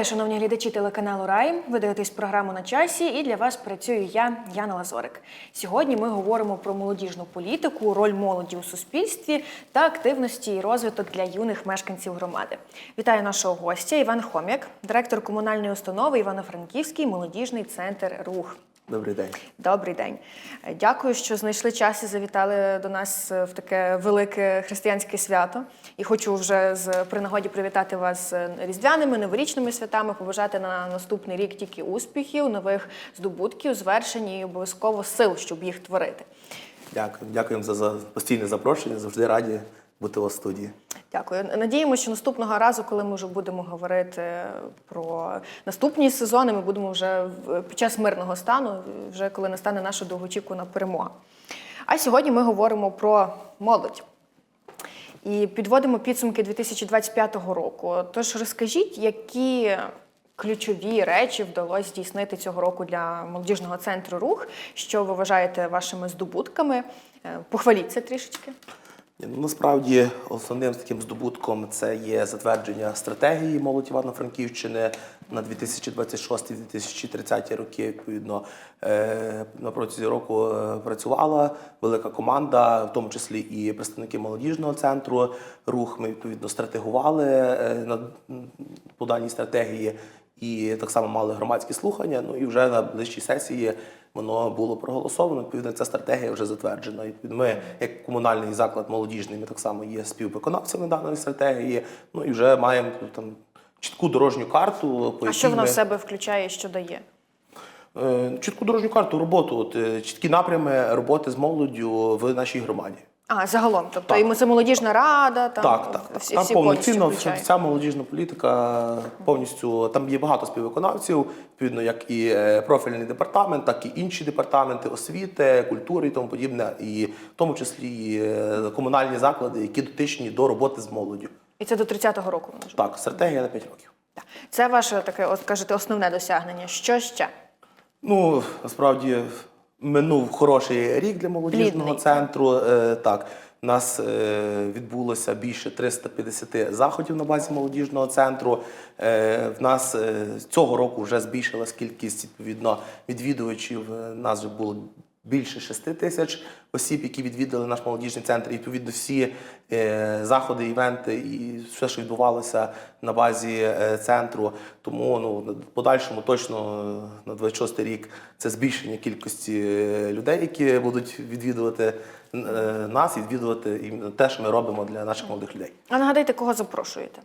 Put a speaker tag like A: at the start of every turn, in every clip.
A: Вітаю, шановні глядачі телеканалу Рай. Ви дивитесь програму на часі, і для вас працюю я, Яна Лазорик. Сьогодні ми говоримо про молодіжну політику, роль молоді у суспільстві та активності і розвиток для юних мешканців громади. Вітаю нашого гостя Іван Хом'як, директор комунальної установи Івано-Франківський молодіжний центр Рух.
B: Добрий день.
A: Добрий день. Дякую, що знайшли час і завітали до нас в таке велике християнське свято. І хочу вже з при нагоді привітати вас з різдвяними, новорічними святами, побажати на наступний рік тільки успіхів, нових здобутків, звершень і обов'язково сил, щоб їх творити.
B: Дякую. Дякуємо за, за постійне запрошення. Завжди раді бути у вас в студії.
A: Дякую. Надіємося, що наступного разу, коли ми вже будемо говорити про наступні сезони, ми будемо вже під час мирного стану, вже коли настане наша довгоочікувана перемога. А сьогодні ми говоримо про молодь. І підводимо підсумки 2025 року. Тож розкажіть, які ключові речі вдалося здійснити цього року для молодіжного центру рух, що ви вважаєте вашими здобутками? Е, Похваліться трішечки.
B: Ну, насправді основним таким здобутком це є затвердження стратегії молодь Івано-Франківщини на 2026-2030 роки. Відповідно, Е, на протязі року е, працювала велика команда, в тому числі і представники молодіжного центру рух. Ми відповідно стратегували е, на по даній стратегії. І так само мали громадські слухання. Ну і вже на ближчій сесії воно було проголосовано. Відповідно, ця стратегія вже затверджена. І Ми, як комунальний заклад молодіжний, ми так само є співвиконавцями даної стратегії. Ну і вже маємо там чітку дорожню карту. По
A: А що вона
B: ми...
A: в себе включає, що дає?
B: Е, чітку дорожню карту роботу, от, е, чіткі напрями роботи з молоддю в нашій громаді.
A: А, загалом, тобто
B: Так.
A: і це молодіжна рада, там
B: Так, так, так.
A: всі,
B: Там
A: всі
B: повноцінно вся, вся молодіжна політика повністю там є багато співвиконавців, відповідно, як і е, профільний департамент, так і інші департаменти освіти, культури і тому подібне, і в тому числі і е, комунальні заклади, які дотичні до роботи з молоддю.
A: І це до 30-го року. може?
B: Так, стратегія на 5 років.
A: Так. Це ваше таке, от кажете, основне досягнення. Що ще?
B: Ну, насправді минув хороший рік для молодіжного
A: Плідний.
B: центру. Е, так, у нас е, відбулося більше 350 заходів на базі молодіжного центру. Е, в нас цього року вже збільшилась кількість відповідно відвідувачів. У Нас вже було більше 6 тисяч осіб, які відвідали наш молодіжний центр. І відповідно всі е, заходи, івенти і все, що відбувалося на базі е, центру. Тому ну подальшому точно е, на 26 рік це збільшення кількості людей, які будуть відвідувати нас і відвідувати іменно те, що ми робимо для наших молодих людей.
A: А нагадайте, кого запрошуєте?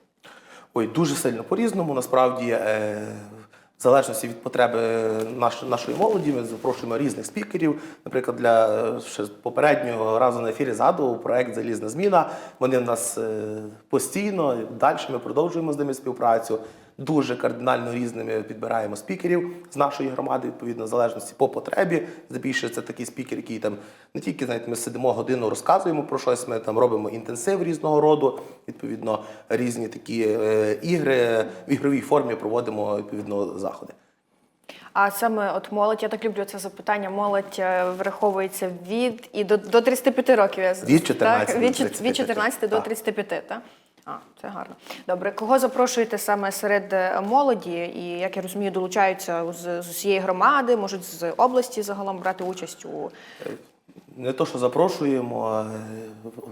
B: Ой, дуже сильно по-різному. Насправді, е, в залежності від потреби наш, нашої молоді, ми запрошуємо різних спікерів. Наприклад, для е, ще попереднього разу на ефірі згадував проект Залізна зміна. Вони в нас е, постійно далі ми продовжуємо з ними співпрацю. Дуже кардинально різними підбираємо спікерів з нашої громади, відповідно, в залежності по потребі. Здебільшого це такий спікер, який там не тільки знаєте, ми сидимо годину, розказуємо про щось. Ми там робимо інтенсив різного роду. Відповідно, різні такі е, ігри в ігровій формі проводимо відповідно заходи.
A: А саме от молодь, я так люблю це запитання. Молодь е, враховується від і до, до 35 років. Я
B: Від 14
A: так, від, чот-
B: 35,
A: від 14 до 35, так? А, це гарно. Добре, кого запрошуєте саме серед е, молоді? І як я розумію, долучаються з, з усієї громади, можуть з області загалом брати участь у
B: Не то, що запрошуємо, а, е,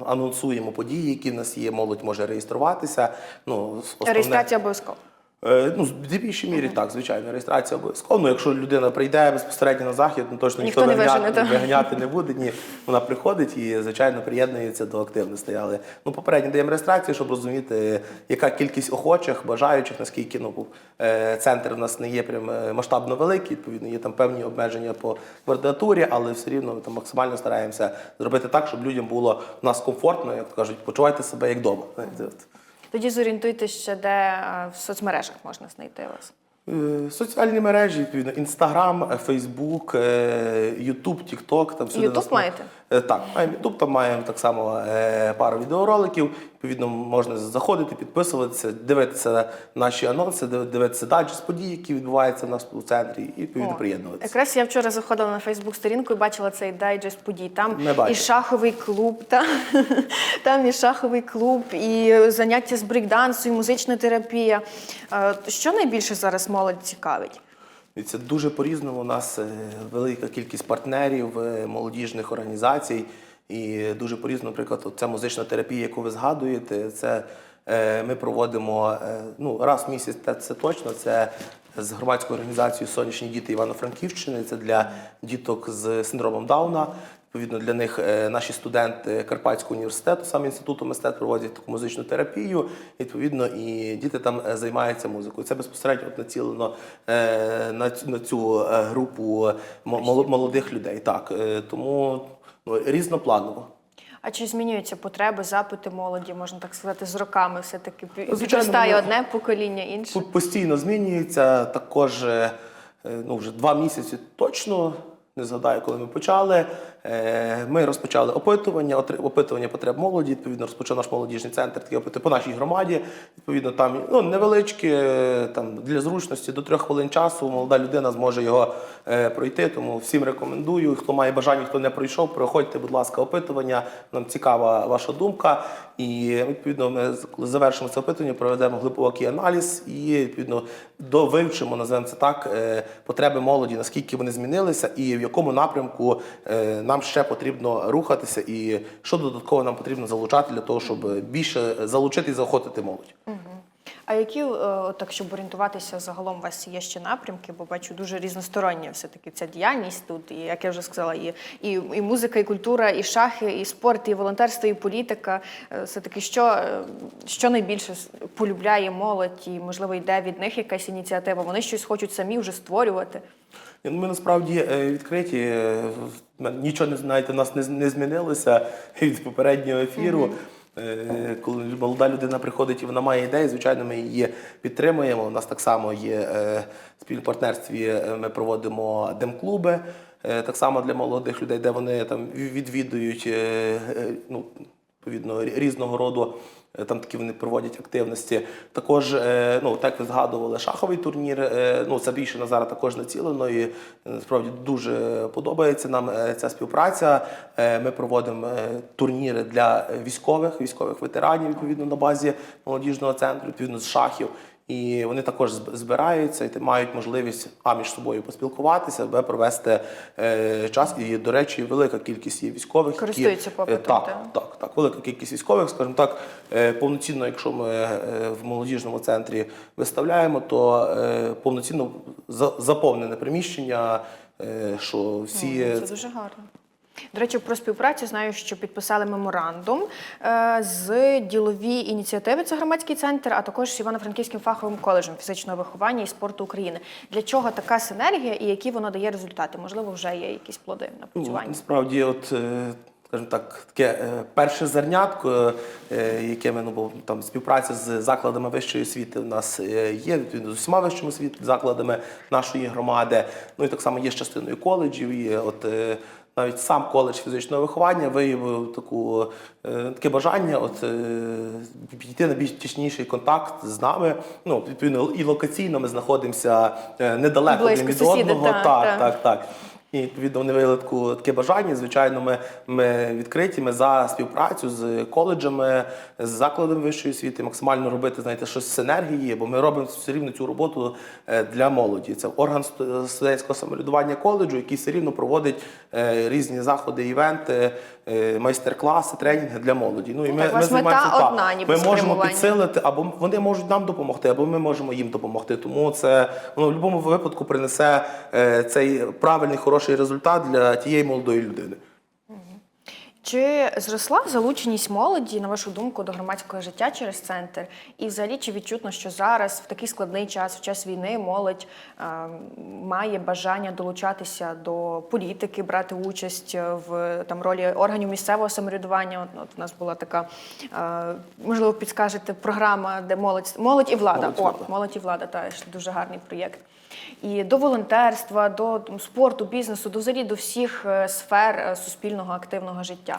B: анонсуємо події, які в нас є. Молодь може реєструватися. Ну, основне-
A: реєстрація обов'язково.
B: Е, Ну, в більшій мірі так, звичайно, реєстрація обов'язково. Ну, якщо людина прийде безпосередньо на захід, ну точно
A: Ніхто
B: ніхто,
A: не
B: виганяти,
A: вижене,
B: виганяти не буде. Ні, вона приходить і, звичайно, приєднується до активностей. Але ну, попередньо даємо реєстрацію, щоб розуміти, яка кількість охочих, бажаючих, наскільки ну, е, центр у нас не є прям е, масштабно великий, відповідно, є там певні обмеження по квадратурі, але все рівно ми там максимально стараємося зробити так, щоб людям було в нас комфортно, як кажуть, почувайте себе як вдома.
A: Тоді зорієнтуйте ще, де е, в соцмережах можна знайти вас.
B: Е, Соціальні мережі, відповідно, Інстаграм, Фейсбук, Ютуб, Тікток.
A: Ютуб маєте?
B: Е, Так, маємо Ютуб, там маємо так само е, пару відеороликів. Відповідно, можна заходити, підписуватися, дивитися наші анонси, дивитися далі з подій, які відбуваються в нас у центрі, і відповідно
A: О,
B: приєднуватися.
A: Якраз я вчора заходила на Фейсбук-сторінку і бачила цей дайджест подій. Там
B: Не
A: і шаховий клуб, та, там і шаховий клуб, і заняття з брейкдансу, і музична терапія. Е, Що найбільше зараз молодь цікавить?
B: Це дуже по-різному. У нас е, велика кількість партнерів, е, молодіжних організацій. І дуже по-різному, наприклад, ця музична терапія, яку ви згадуєте, це е, ми проводимо ну, раз в місяць, це точно. Це з громадською організацією Сонячні діти Івано-Франківщини. Це для діток з синдромом Дауна. Відповідно, для них е, наші студенти Карпатського університету, саме інституту мистецтв, проводять таку музичну терапію. Відповідно, і діти там е, займаються музикою. Це безпосередньо от націлено е, на цю, групу молодих людей. Так, тому ну, різнопланово.
A: А чи змінюються потреби, запити молоді, можна так сказати, з роками все-таки пі- підростає одне покоління інше?
B: Постійно змінюється. Також ну, вже два місяці точно. Не згадаю, коли ми почали. Е, Ми розпочали опитування, опитування потреб молоді. Відповідно, розпочав наш молодіжний центр таке опитування по нашій громаді. Відповідно, там ну, невеличкі, е, там для зручності до трьох хвилин часу молода людина зможе його е, пройти. Тому всім рекомендую. Хто має бажання, хто не пройшов, проходьте, будь ласка, опитування. Нам цікава ваша думка. І відповідно, ми коли завершимо це опитування, проведемо глибокий аналіз і відповідно довивчимо, називаємо це так, е, потреби молоді, наскільки вони змінилися, і в якому напрямку е, нам ще потрібно рухатися, і що додатково нам потрібно залучати для того, щоб більше залучити і заохотити молодь.
A: А які, е, так, щоб орієнтуватися загалом, у вас є ще напрямки, бо бачу дуже різностороння все-таки ця діяльність тут. І як я вже сказала, і, і, і музика, і культура, і шахи, і спорт, і волонтерство, і політика. Е, Все-таки що, е, що найбільше полюбляє молодь, і можливо йде від них якась ініціатива. Вони щось хочуть самі вже створювати.
B: Ми насправді е, відкриті. е, Нічого не знаєте, у нас не, не змінилося від попереднього ефіру. Е, Коли молода людина приходить і вона має ідеї, звичайно, ми її підтримуємо. У нас так само є е, Ми проводимо дем-клуби. Так само для молодих людей, де вони там відвідують ну, відповідно різного роду. е, Там такі вони проводять активності. Також, е, ну так ви згадували, шаховий турнір. е, Ну це більше на зараз також націлено. І насправді дуже подобається нам ця співпраця. Ми проводимо турніри для військових, військових ветеранів відповідно на базі молодіжного центру, відповідно з шахів. І вони також зб- збираються і мають можливість а між собою поспілкуватися, б провести е, час. І, до речі, велика кількість є військових,
A: Користуються
B: е,
A: попитом,
B: так,
A: так?
B: так, так, велика кількість військових, скажімо так, е, повноцінно, якщо ми е, в молодіжному центрі виставляємо, то е, повноцінно за- заповнене приміщення, е, що всі
A: Це дуже гарно. До речі, про співпрацю знаю, що підписали меморандум е, з ділові ініціативи. Це громадський центр, а також з Івано-Франківським фаховим коледжем фізичного виховання і спорту України. Для чого така синергія і які вона дає результати? Можливо, вже є якісь плоди
B: Ну,
A: напрацювання.
B: насправді, от, е, скажімо так, таке е, перше зернятко, яке ми ну, бо там співпраця з закладами вищої освіти у нас є, відповідно, з усіма вищими освіти, закладами нашої громади. Ну і так само є з частиною коледжів. І от навіть сам коледж фізичного виховання виявив таку, е, таке бажання от, е, піти на більш тісніший контакт з нами. Ну, відповідно, і локаційно ми знаходимося е, недалеко
A: Близько
B: від
A: сусіди,
B: одного.
A: так,
B: так,
A: так.
B: так, так. І відповідно вони виявили таку- таке бажання. Звичайно, ми, ми відкриті. Ми за співпрацю з коледжами, з закладами вищої освіти, максимально робити, знаєте, щось з синергії, бо ми робимо все рівно цю роботу е, для молоді. Це орган сту- студентського самоврядування коледжу, який все рівно проводить е, різні заходи, івенти, майстер-класи, тренінги для молоді. Ну і
A: Ну,
B: ми,
A: так,
B: ми займаємося мета
A: одна, ніби
B: Ми можемо підсилити, або вони можуть нам допомогти, або ми можемо їм допомогти. Тому це ну, в будь-якому випадку принесе е, цей правильний хороший результат для тієї молодої людини.
A: Чи зросла залученість молоді, на вашу думку, до громадського життя через центр? І взагалі чи відчутно, що зараз в такий складний час, в час війни, молодь е, має бажання долучатися до політики, брати участь в там ролі органів місцевого самоврядування? От, от у нас була така, е, можливо, підскажете, програма, де молодь молодь і влада.
B: Молодь
A: О,
B: влада.
A: молодь і влада, теж дуже гарний проєкт. І до волонтерства, до спорту, бізнесу, до взагалі до всіх е, сфер е, суспільного активного життя.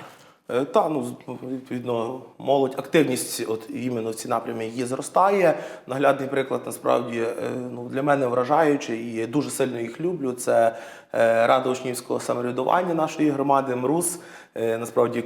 B: Е, Та, ну, з- відповідно, молодь, активність от іменно в ці напрямі її зростає. Наглядний приклад насправді ну, для мене вражаючий і дуже сильно їх люблю. Це Рада учнівського самоврядування нашої громади МРУС. Е, Насправді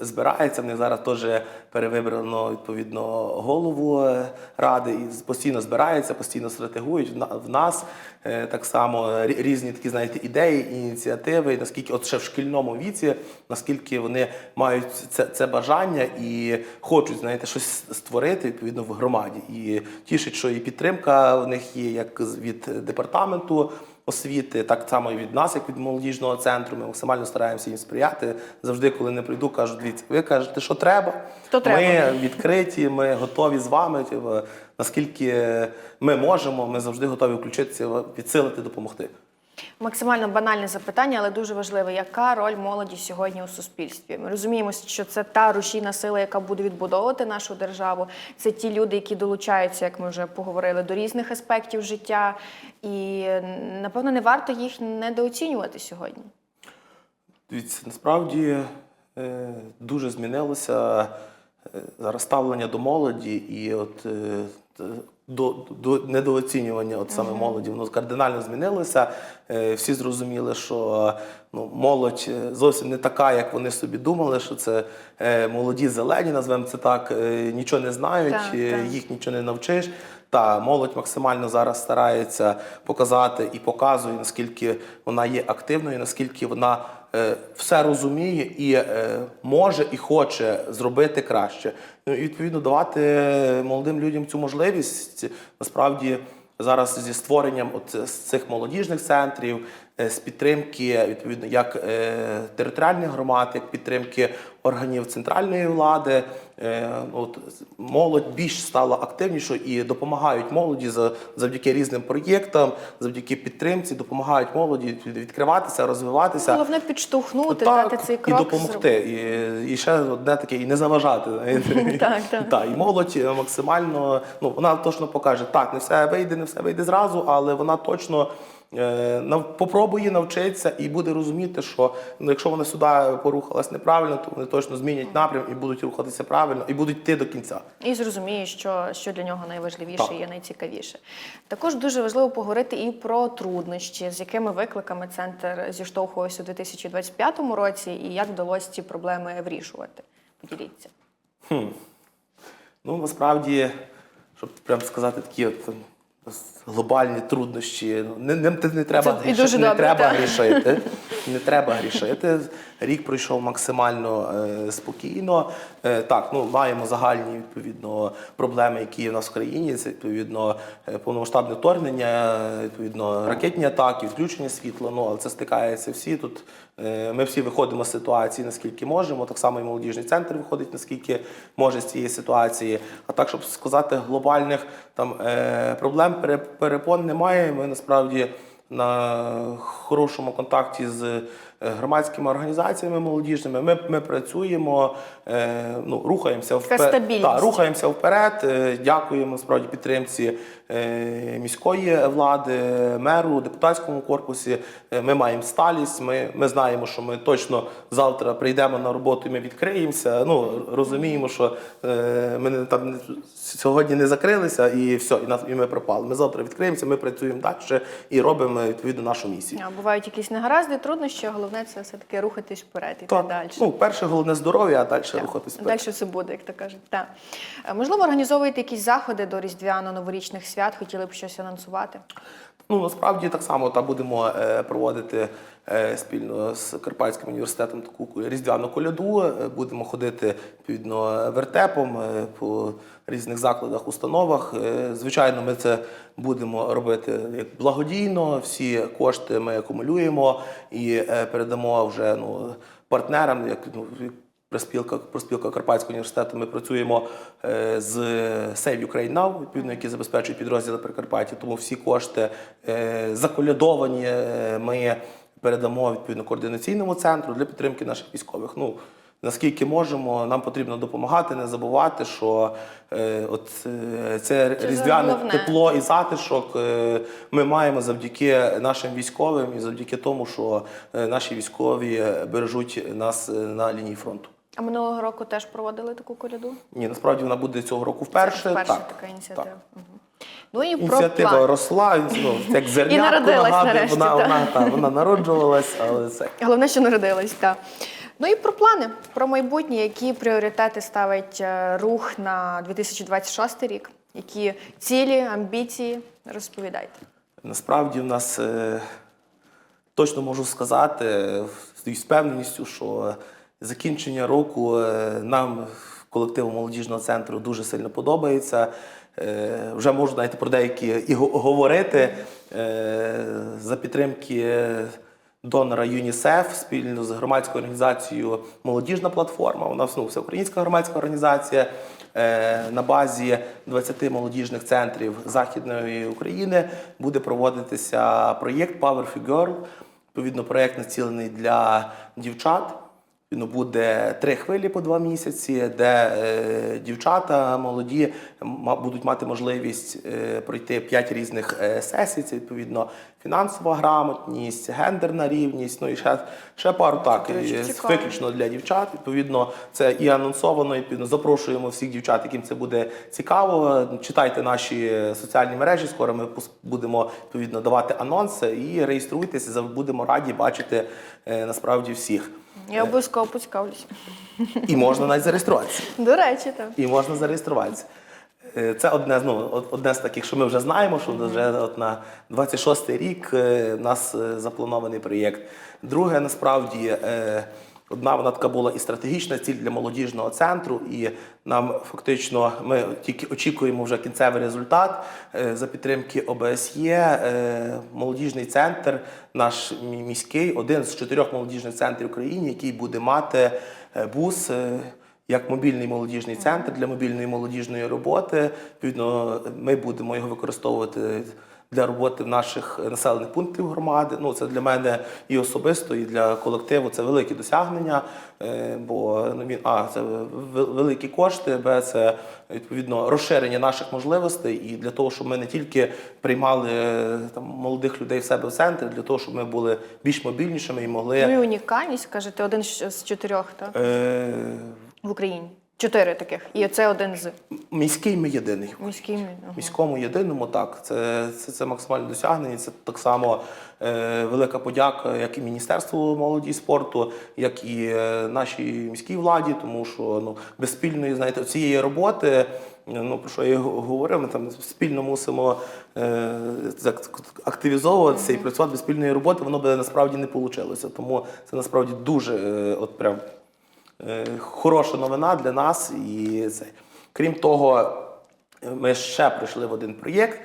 B: збирається. В них зараз теж перевибрано відповідно голову е, ради і постійно збирається, постійно стратегують. В на- В нас е, так само різні такі, знаєте, ідеї, ініціативи, наскільки от ще в шкільному віці, наскільки вони мають це, це бажання і хочуть, знаєте, щось створити відповідно в громаді. І тішить, що і підтримка в них є як від департаменту освіти, так само і від нас, як від молодіжного центру. Ми максимально стараємося їм сприяти. Завжди, коли не прийду, кажуть, дивіться, ви кажете, що треба.
A: То треба.
B: Ми відкриті, ми готові з вами. типу, Наскільки ми можемо, ми завжди готові включитися, підсилити, допомогти.
A: Максимально банальне запитання, але дуже важливе. Яка роль молоді сьогодні у суспільстві? Ми розуміємо, що це та рушійна сила, яка буде відбудовувати нашу державу. Це ті люди, які долучаються, як ми вже поговорили, до різних аспектів життя. І напевно не варто їх недооцінювати сьогодні.
B: Дивіться, насправді е, дуже змінилося е, зараз ставлення до молоді і от е, до, до недооцінювання от саме молоді. Воно кардинально змінилося. Е, Всі зрозуміли, що ну, молодь е, зовсім не така, як вони собі думали, що це е, молоді зелені, назвемо це так, е, нічого не знають,
A: Так,
B: е,
A: так.
B: їх нічого не навчиш. Та молодь максимально зараз старається показати і показує, наскільки вона є активною, наскільки вона все розуміє і е, може і хоче зробити краще. Ну і відповідно давати молодим людям цю можливість насправді зараз зі створенням от з цих молодіжних центрів, е, з підтримки відповідно як е, територіальних громад, як підтримки органів центральної влади. Е, От молодь більш стала активнішою і допомагають молоді за- завдяки різним проєктам, завдяки підтримці, допомагають молоді відкриватися, розвиватися.
A: Головне підштовхнути,
B: Так,
A: дати цей
B: і допомогти. І, і ще одне таке, і не заважати.
A: Так, так.
B: Та, і молодь е, максимально, ну вона точно покаже, так, не все вийде, не все вийде зразу, але вона точно е, попробує навчитися і буде розуміти, що ну, якщо вона сюди порухалась неправильно, то вони точно змінять напрям і будуть рухатися правильно, і будуть йти до кінця.
A: І зрозуміє, що, що для нього найважливіше
B: Так.
A: і найцікавіше. Також дуже важливо поговорити і про труднощі, з якими викликами центр зіштовхувався у 2025 році, і як вдалося ці проблеми вирішувати. Поділіться.
B: Ну, насправді, щоб прям сказати такі от глобальні труднощі, ну, не, не, не треба,
A: Це
B: грішити,
A: дуже
B: не
A: добре,
B: треба
A: так.
B: грішити. Не треба грішити. Рік пройшов максимально е, спокійно. Е, так, ну маємо загальні відповідно проблеми, які є в нас в країні. Це відповідно е, повномасштабне вторгнення, відповідно ракетні атаки, відключення світла. Ну але це стикається всі тут. Е, Ми всі виходимо з ситуації наскільки можемо. Так само і молодіжний центр виходить наскільки може з цієї ситуації. А так, щоб сказати, глобальних там е, проблем пере- перепон немає. Ми насправді на хорошому контакті з громадськими організаціями молодіжними. Ми, ми працюємо, е, ну, рухаємося вперед. Та, рухаємося вперед. Е, Дякуємо справді підтримці е, міської влади, меру, депутатському корпусі. Е, Ми маємо сталість. Ми, ми знаємо, що ми точно завтра прийдемо на роботу і ми відкриємося. Ну розуміємо, що е, ми не там сьогодні не закрилися і все, і нас і ми пропали. Ми завтра відкриємося, ми працюємо далі і робимо відповідно нашу місію.
A: А бувають якісь негаразди, труднощі, а головне це все-таки рухатись вперед і так, далі.
B: Ну, перше головне здоров'я, а далі рухатись вперед.
A: Далі все буде, як то кажуть. Так. Е, Можливо, організовуєте якісь заходи до різдвяно-новорічних свят, хотіли б щось анонсувати?
B: Ну насправді так само та будемо е, проводити спільно з Карпатським університетом таку різдвяну коляду. Е, Будемо ходити відповідно вертепом е, по різних закладах, установах. Е, Звичайно, ми це будемо робити як благодійно. Всі кошти ми акумулюємо і е, передамо вже ну партнерам, як ну. Проспілка, проспілка Карпатського університету ми працюємо е, з Save Ukraine Now, відповідно, які забезпечують підрозділи Прикарпаття. Тому всі кошти е, заколядовані е, ми передамо відповідно координаційному центру для підтримки наших військових. Ну наскільки можемо, нам потрібно допомагати, не забувати, що е, от е, це різдвяне
A: головне.
B: тепло і затишок е, ми маємо завдяки нашим військовим і завдяки тому, що е, наші військові бережуть нас е, на лінії фронту.
A: А минулого року теж проводили таку коляду?
B: Ні, насправді вона буде цього року вперше.
A: Це вперше
B: так,
A: така ініціатива.
B: так.
A: Мгм. Ну і про
B: Ініціатива
A: план.
B: росла, ну, як
A: народилась нарешті,
B: вона,
A: так.
B: вона, та, вона народжувалась, але це.
A: Головне, що народилась, так. Ну і про плани, про майбутнє, які пріоритети ставить е, рух на 2026 рік, які цілі, амбіції, розповідайте.
B: Насправді в нас е, точно можу сказати з впевненістю, що закінчення року е, нам, колективу молодіжного центру, дуже сильно подобається. Е, вже можу навіть про деякі і говорити е, за підтримки донора ЮНІСЕФ спільно з громадською організацією Молодіжна платформа. Нас ну, всеукраїнська громадська організація е, на базі 20 молодіжних центрів Західної України буде проводитися проєкт Power for Girl. Відповідно, проєкт націлений для дівчат. Він буде три хвилі по два місяці, де е, дівчата молоді будуть мати можливість е, пройти п'ять різних е, сесій. Це відповідно фінансова грамотність, гендерна рівність. Ну і ще, ще пару так виключно для дівчат. Відповідно, це і анонсовано. І відповідно запрошуємо всіх дівчат, яким це буде цікаво. Читайте наші соціальні мережі. Скоро ми будемо відповідно давати анонси і реєструйтеся. Будемо раді бачити е, насправді всіх.
A: Я обов'язково поцікавлюсь.
B: І можна навіть зареєструватися.
A: До речі, так.
B: І можна зареєструватися. Е, Це одне, з, ну, одне з таких, що ми вже знаємо, що вже от на 26-й рік у нас е, запланований проєкт. Друге, насправді, е, одна вона така була і стратегічна ціль для молодіжного центру, і нам фактично ми тільки очікуємо вже кінцевий результат Е, за підтримки ОБСЄ. е, Молодіжний центр, наш міський, один з чотирьох молодіжних центрів в країні, який буде мати е, бус. як мобільний молодіжний центр для мобільної молодіжної роботи. Відповідно, ми будемо його використовувати для роботи наших населених пунктів громади. Ну, це для мене і особисто, і для колективу це великі досягнення. е, Бо ну, він а це ве- великі кошти, б це відповідно розширення наших можливостей, і для того, щоб ми не тільки приймали е, там молодих людей в себе в центрі, для того, щоб ми були більш мобільнішими і могли.
A: Ну і унікальність, кажете, один з чотирьох так,
B: е,
A: в Україні. Чотири таких. І це один з
B: Міський ми єдиний.
A: міський. ага.
B: Міському єдиному так, це, це, це максимальне досягнення. Це так само е, велика подяка, як і Міністерству молоді і спорту, як і е, нашій міській владі, тому що ну, без спільної знаєте, цієї роботи. Ну, про що я говорив, ми там спільно мусимо е, активізовуватися і працювати без спільної роботи, воно би насправді не вийшло. Тому це насправді дуже е, от прям хороша новина для нас. І це. Крім того, ми ще прийшли в один проєкт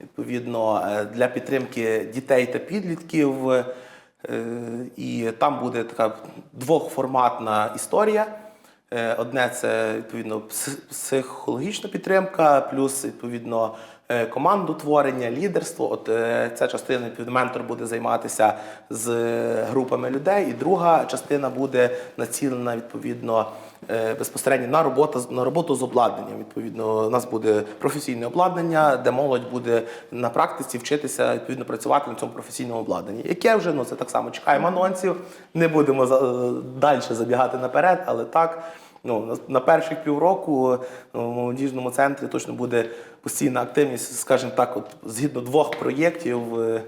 B: відповідно е, для підтримки дітей та підлітків. Е, І там буде така двохформатна історія. Е, Одне це відповідно пс- психологічна підтримка, плюс відповідно е, командотворення, лідерство. От е, ця частина відповідно, ментор буде займатися з групами людей, і друга частина буде націлена відповідно безпосередньо на роботу на роботу з обладнанням. Відповідно, у нас буде професійне обладнання, де молодь буде на практиці вчитися відповідно працювати на цьому професійному обладнанні. Яке вже ну це так само чекаємо анонсів. Не будемо за- далі забігати наперед, але так. Ну, на- перших півроку ну, в молодіжному центрі точно буде постійна активність, скажімо так, от згідно двох проєктів е,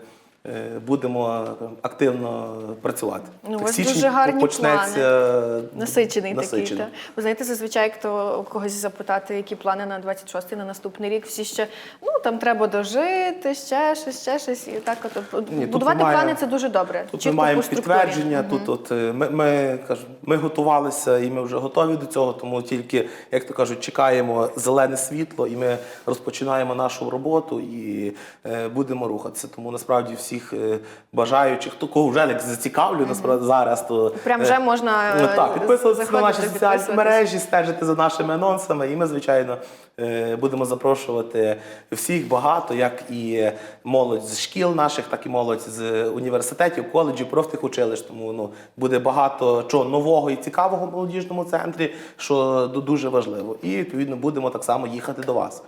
B: е, будемо е, активно працювати.
A: Ну, у вас
B: січень
A: дуже гарні
B: почнеться
A: Насичений, такий. Та? Ви знаєте, зазвичай, як то у когось запитати, які плани на 26-й, на наступний рік, всі ще ну там треба дожити, ще щось, ще щось. І так от
B: Ні, тут
A: будувати
B: немає-
A: плани це дуже добре.
B: Тут
A: Чітко
B: ми маємо
A: по структурі.
B: підтвердження. Тут от е, ми, ми кажу, ми готувалися і ми вже готові до цього. Тому тільки, як то кажуть, чекаємо зелене світло, і ми розпочинаємо нашу роботу і е, будемо рухатися. Тому насправді всіх е, бажаючих, хто кого вже як зацікавлю, насправді зараз то
A: Прям
B: е,
A: вже можна
B: ну,
A: е,
B: так, підписуватися на
A: заходити,
B: наші соціальні
A: підписуватись.
B: мережі, стежити за нашими анонсами. І ми, звичайно, е, будемо запрошувати всіх багато, як і молодь з шкіл наших, так і молодь з університетів, коледжів, профтехучилищ. Тому ну, буде багато чого нового і цікавого в молодіжному центрі, що дуже важливо. І відповідно будемо так само їхати до вас.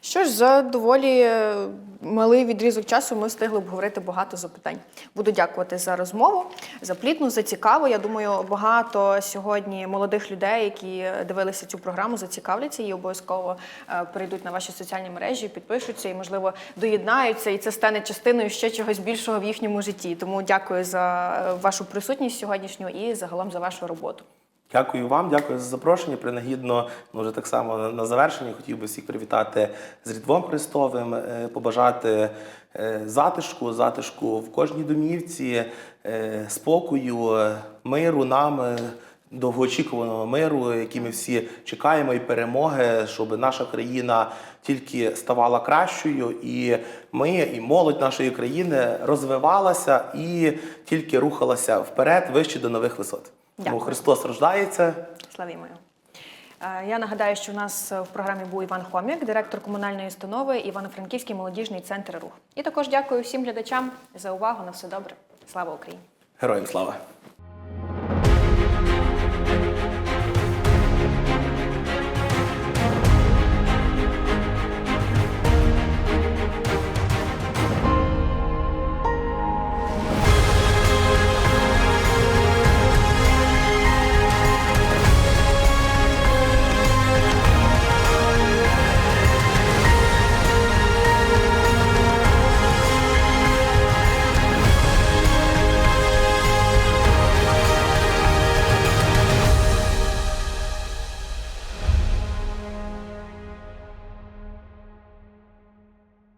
A: Що ж, за доволі е, малий відрізок часу ми встигли обговорити багато запитань. Буду дякувати за розмову, за плітну, за цікаву. Я думаю, багато сьогодні молодих людей, які дивилися цю програму, зацікавляться і обов'язково е, перейдуть на ваші соціальні мережі, підпишуться і, можливо, доєднаються, і це стане частиною ще чогось більшого в їхньому житті. Тому дякую за е, вашу присутність сьогоднішню і загалом за вашу роботу.
B: Дякую вам, дякую за запрошення. Принагідно, ну вже так само на- завершення хотів би всіх привітати з Різдвом Христовим, е, побажати е, затишку, затишку в кожній домівці, е, спокою, миру нам. Довгоочікуваного миру, який ми всі чекаємо, і перемоги, щоб наша країна тільки ставала кращою, і ми, і молодь нашої країни розвивалася і тільки рухалася вперед, вище до нових висот. Тому
A: Бо
B: Христос рождається.
A: Славімо. Е, Я нагадаю, що у нас в програмі був Іван Хом'як, директор комунальної установи Івано-Франківський молодіжний центр рух. І також дякую всім глядачам за увагу. На все добре. Слава Україні!
B: Героям слава!